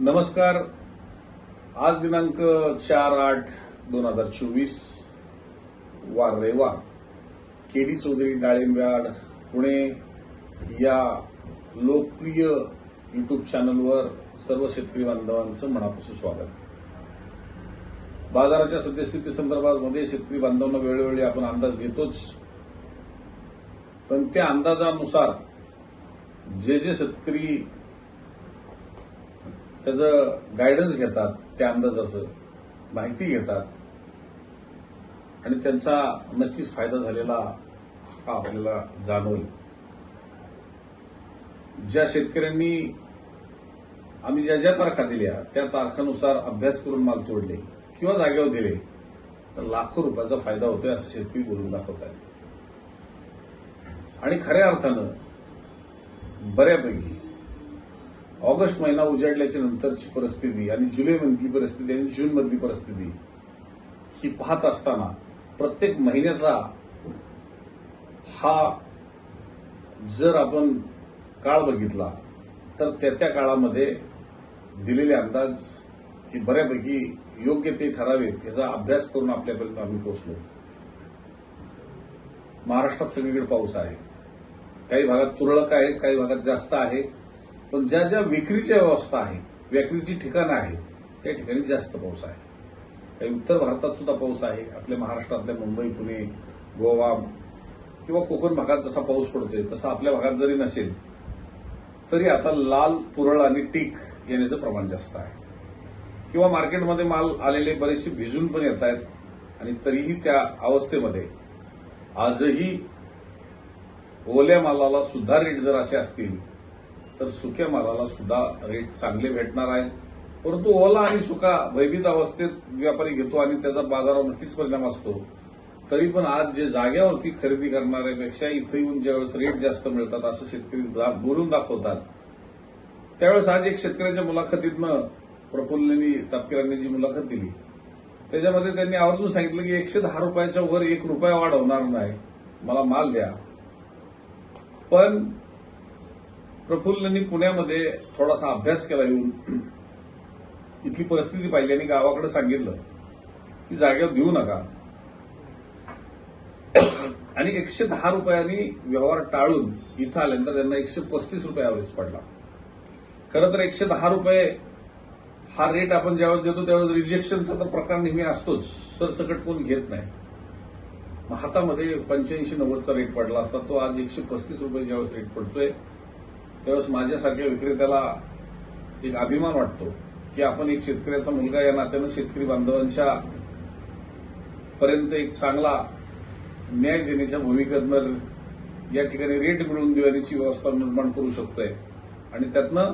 नमस्कार. आज दिनांक चार आठ दोन हजार चोवीस वार रविवार. केडी चौधरी डाळिंब्याड पुणे या लोकप्रिय युट्यूब चॅनलवर सर्व शेतकरी बांधवांचं मनापासून स्वागत. बाजाराच्या सद्यस्थिती संदर्भामध्ये शेतकरी बांधवांना वेळोवेळी आपण अंदाज घेतोच. पण त्या अंदाजानुसार जे जे शेतकरी त्याचं गायडन्स घेतात त्या अंदाजाचं माहिती घेतात. आणि त्यांचा नक्कीच फायदा झालेला हा आपल्याला जाणवेल. ज्या शेतकऱ्यांनी आम्ही ज्या ज्या तारखा दिल्या त्या तारखानुसार अभ्यास करून माल तोडले किंवा जागेवर दिले तर लाखो रुपयाचा फायदा होतोय असं शेतकरी बोलून दाखवत आहेत. आणि खऱ्या अर्थानं बऱ्यापैकी ऑगस्ट महिना उजाडल्याच्या नंतरची परिस्थिती आणि जुलै मधली परिस्थिती आणि जून मधली परिस्थिती ही पाहत असताना प्रत्येक महिन्याचा हा जर आपण काळ बघितला तर त्या त्या काळामध्ये दिलेले अंदाज हे बऱ्यापैकी योग्य ते ठरावेत याचा अभ्यास करून आपल्यापर्यंत आम्ही पोहोचलो. महाराष्ट्रात सगळीकडे पाऊस आहे. काही भागात तुरळक आहे काही भागात जास्त आहे. पण ज्या ज्या विक्रीच्या व्यवस्था आहे विक्रीची ठिकाणं आहे त्या ठिकाणी जास्त पाऊस आहे. काही उत्तर भारतात सुद्धा पाऊस आहे. आपल्या महाराष्ट्रातल्या मुंबई पुणे गोवा किंवा कोकण भागात जसा पाऊस पडतोय तसा आपल्या भागात जरी नसेल तरी आता लाल पुरळ आणि टीक येण्याचं प्रमाण जास्त आहे. किंवा मार्केटमध्ये माल आलेले बरेचसे भिजून पण येत आहेत आणि तरीही त्या अवस्थेमध्ये आजही ओल्या मालाला सुद्धा रेट जर असे असतील तर सुक्या मालाला सुद्धा रेट चांगले भेटणार आहे परंतु ओला आणि सुका भयभीत अवस्थेत व्यापारी घेतो आणि त्याचा बाजारावर नक्कीच परिणाम असतो. तरी पण आज जे जाग्यावरती खरेदी करणाऱ्यापेक्षा इथं येऊन ज्यावेळेस रेट जास्त मिळतात असं शेतकरी बोलून दाखवतात. त्यावेळेस आज एक शेतकऱ्याच्या मुलाखतीतनं प्रफुल्लनी तापकिरांनी जी मुलाखत दिली त्याच्यामध्ये त्यांनी आवर्जून सांगितलं की एकशे दहा रुपयाच्या वर एक रुपया वाढ होणार नाही. मला माल द्या. पण प्रफुल्लनी पुण्यामध्ये थोडासा अभ्यास केला येऊन इथली परिस्थिती पाहिली आणि गावाकडे सांगितलं की जागेवर देऊ नका. आणि एकशे दहा रुपयांनी व्यवहार टाळून इथं आल्यानंतर त्यांना एकशे पस्तीस रुपये ॲव्हरेज पडला. खरं तर एकशे दहा रुपये हा रेट आपण ज्यावेळेस देतो त्यावेळेस रिजेक्शनचा तर प्रकार नेहमी असतोच. सरसकट कोण घेत नाही. मग हातामध्ये पंच्याऐंशी नव्वदचा रेट पडला असता तो आज एकशे पस्तीस रुपये ज्यावेळेस रेट पडतोय. त्यावेळेस माझ्यासारख्या विक्रेत्याला एक अभिमान वाटतो की आपण एक शेतकऱ्याचा मुलगा या नात्यानं शेतकरी बांधवांच्या पर्यंत एक चांगला न्याय देण्याच्या भूमिकेवर या ठिकाणी रेट मिळवून देण्याची व्यवस्था निर्माण करू शकतोय. आणि त्यातनं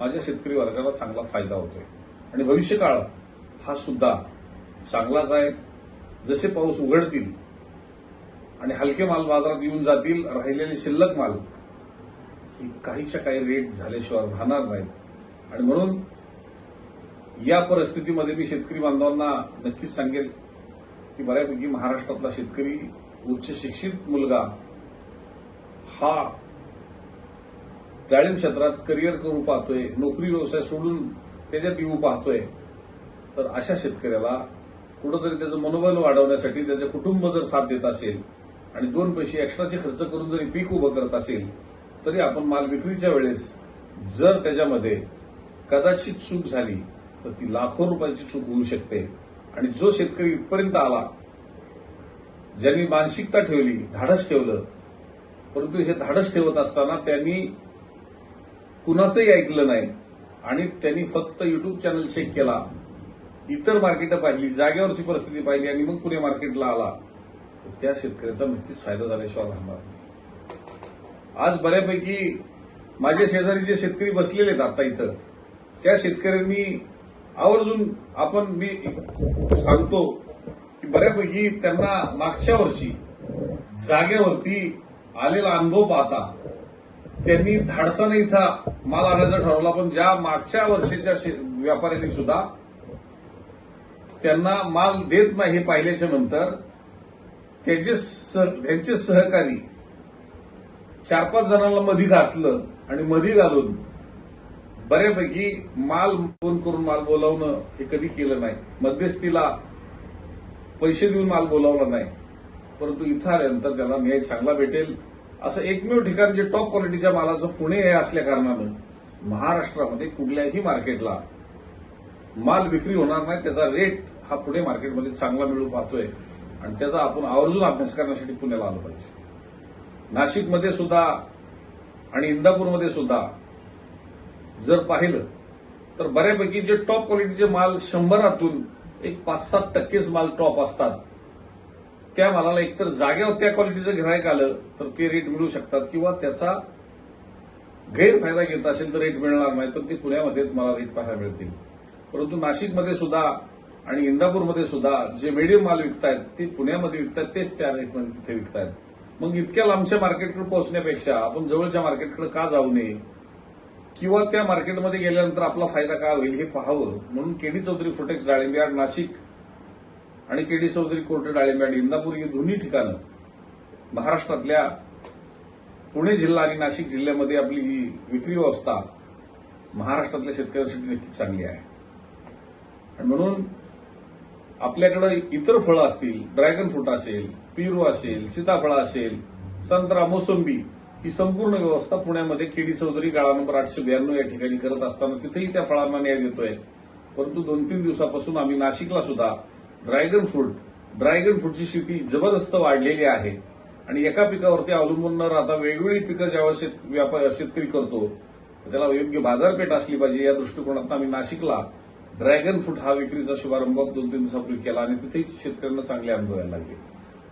माझ्या शेतकरी वर्गाला चांगला फायदा होतोय. आणि भविष्यकाळ हा सुद्धा चांगलाच आहे. जसे पाऊस उघडतील आणि हलके माल बाजारात येऊन जातील राहिलेले शिल्लक माल की काहीच्या काही रेट झाल्याशिवाय राहणार नाहीत. आणि म्हणून या परिस्थितीमध्ये मी शेतकरी बांधवांना नक्कीच सांगेल की बऱ्यापैकी महाराष्ट्रातला शेतकरी उच्च शिक्षित मुलगा हा डाळिंब क्षेत्रात करिअर करू पाहतोय नोकरी व्यवसाय सोडून त्याच्यात येऊ पाहतोय तर अशा शेतकऱ्याला कुठंतरी त्याचं मनोबल वाढवण्यासाठी त्याचं कुटुंब जर साथ देत असेल आणि दोन पैसे एक्स्ट्राचे खर्च करून जरी पीक उभं करत असेल तरी आपण माल विक्रीच्या वेळेस जर त्याच्यामध्ये कदाचित चूक झाली तर ती लाखो रुपयांची चूक होऊ शकते. आणि जो शेतकरी इथपर्यंत आला ज्यांनी मानसिकता ठेवली धाडस ठेवलं परंतु हे धाडस ठेवत असताना त्यांनी कुणाचंही ऐकलं नाही आणि त्यांनी फक्त युट्यूब चॅनल चेक केला. इतर मार्केटं पाहिली जागेवरची परिस्थिती पाहिली आणि मग पुणे मार्केटला आला. तर त्या शेतकऱ्याचा नक्कीच फायदा झाल्याशिवाय राहणार नाही. आज बऱ्यापैकी माझ्या शेजारी जे शेतकरी बसलेले आहेत आता इथं त्या शेतकऱ्यांनी आवर्जून आपण मी सांगतो की बऱ्यापैकी त्यांना मागच्या वर्षी जागेवरती आलेला अनुभव पाहता त्यांनी धाडसाने इथं माल आणायचा ठरवला पण ज्या मागच्या वर्षीच्या शे- व्यापाऱ्यांनी सुद्धा त्यांना माल देत नाही हे पाहिल्याच्या नंतर त्याचे सह- त्यांचे सहकारी चार पाच जणांना मधी घातलं आणि मधी घालून बऱ्यापैकी माल फोन करून माल बोलावणं हे कधी केलं नाही. मध्यस्थीला पैसे देऊन माल बोलावला नाही. परंतु इथं आल्यानंतर त्याला न्याय चांगला भेटेल. असं एकमेव ठिकाण जे टॉप क्वालिटीच्या मालाचं पुणे हे असल्या कारणानं महाराष्ट्रामध्ये कुठल्याही मार्केटला माल विक्री होणार नाही. त्याचा रेट हा पुणे मार्केटमध्ये चांगला मिळू पाहतोय. आणि त्याचा आपण आवर्जून अभ्यास करण्यासाठी पुण्याला आलो पाहिजे. नाशिकमध्ये सुद्धा आणि इंदापूरमध्ये सुद्धा जर पाहिलं तर बऱ्यापैकी जे टॉप क्वालिटीचे माल शंभरातून एक पाच सात टक्केच माल टॉप असतात. त्या मालाला एकतर जागेवर त्या क्वालिटीचं गिरायक आलं तर ते रेट मिळू शकतात किंवा त्याचा गैरफायदा घेत असेल तर रेट मिळणार नाही तर ते पुण्यामध्येच मला रेट पाहायला मिळतील. परंतु नाशिकमध्ये सुद्धा आणि इंदापूरमध्ये सुद्धा जे मिडियम माल विकतायत ते पुण्यामध्ये विकतायत तेच त्या रेटमध्ये तिथे विकतायत. मग इतक्या लांबच्या मार्केटकडे पोहोचण्यापेक्षा आपण जवळच्या मार्केटकडे का जाऊ नये? किंवा त्या मार्केटमध्ये गेल्यानंतर आपला फायदा काय होईल हे पाहावं? म्हणून केडी चौधरी फुटेक्स डाळिंब्याड नाशिक आणि केडी चौधरी कोर्ट डाळिंब्याड इंदापूर ही दोन्ही ठिकाणं महाराष्ट्रातल्या पुणे जिल्हा आणि नाशिक जिल्ह्यामध्ये आपली ही विक्री व्यवस्था महाराष्ट्रातल्या शेतकऱ्यांसाठी नक्कीच चांगली आहे. आणि म्हणून आपल्याकडे इतर फळं असतील ड्रॅगन फ्रूट असेल पेरू असेल सीताफळ असेल संत्रा मोसंबी ही संपूर्ण व्यवस्था पुण्यामध्ये केडी चौधरी गाळा नंबर आठशे ब्याण्णव या ठिकाणी करत असताना तिथेही त्या फळांना न्याय देतोय. परंतु दोन तीन दिवसापासून आम्ही नाशिकला सुद्धा ड्रॅगन फ्रूट ड्रॅगन फ्रूटची शेती जबरदस्त वाढलेली आहे. आणि एका पिकावरती अवलंबून न राहता वेगवेगळी पिकं जेव्हा शेत व्यापार शेतकरी करतो त्याला योग्य बाजारपेठ असली पाहिजे या दृष्टिकोनातून आम्ही नाशिकला ड्रॅगन फ्रूट हा विक्रीचा शुभारंभ दोन तीन दिवसापूर्वी केला आणि तिथेही शेतकऱ्यांना चांगले अनुभव यायला लागले.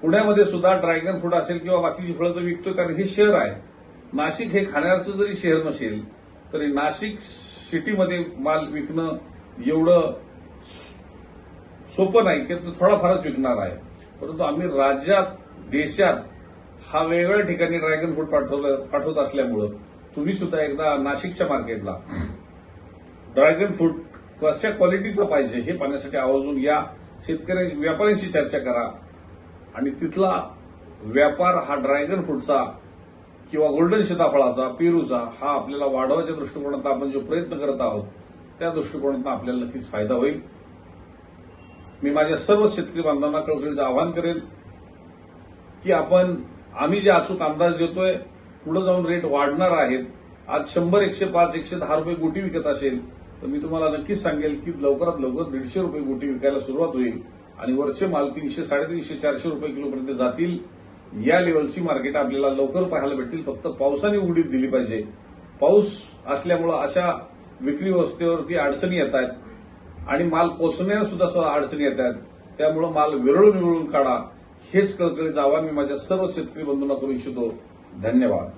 पुण्यामध्ये सुद्धा ड्रॅगन फ्रूट असेल किंवा बाकीची फळं तर विकतोय कारण हे शहर आहे. नाशिक हे खाण्याचं जरी शहर नसेल तरी नाशिक सिटीमध्ये माल विकणं एवढं सोपं नाही की तो थोडाफारच विकणार आहे. परंतु आम्ही राज्यात देशात हा वेगवेगळ्या ठिकाणी ड्रॅगन फ्रूट पाठवलं पाठवत असल्यामुळं तुम्ही सुद्धा एकदा नाशिकच्या मार्केटला ड्रॅगन फ्रूट कशा क्वालिटीचं पाहिजे हे पाहण्यासाठी आवर्जून या शेतकरी व्यापाऱ्यांशी चर्चा करा. आणि तिथला व्यापार हा ड्रॅगन फ्रूटचा किंवा गोल्डन सीताफळाचा पेरूचा हा आपल्याला वाढवायच्या दृष्टिकोनातून आपण जो प्रयत्न करत आहोत त्या दृष्टिकोनातून आपल्याला नक्कीच फायदा होईल. मी माझ्या सर्व शेतकरी बांधवांना कळकळीचं आवाहन करेन की आपण आम्ही जे अचूक अंदाज देतोय पुढे जाऊन रेट वाढणार आहेत. आज शंभर एकशे पाच एकशे दहा रुपये गोटी विकत असेल तर मी तुम्हाला नक्कीच सांगेल की लवकरात लवकर दीडशे रुपये गोटी विकायला सुरुवात होईल. आणि वरचे माल तीनशे साडेतीनशे चारशे रुपये किलोपर्यंत जातील. या लेवलची मार्केट आपल्याला लवकर पाहायला भेटतील. फक्त पावसाने उघडीप दिली पाहिजे. पाऊस असल्यामुळं अशा विक्री व्यवस्थेवरती अडचणी येत आहेत. आणि माल पोचण्यास सुद्धा सुद्धा अडचणी येत आहेत. त्यामुळं माल विरळून विरळून काढा. हेच कळकळीचं आवाहन मी माझ्या सर्व शेतकरी बंधूंना करू इच्छितो. धन्यवाद.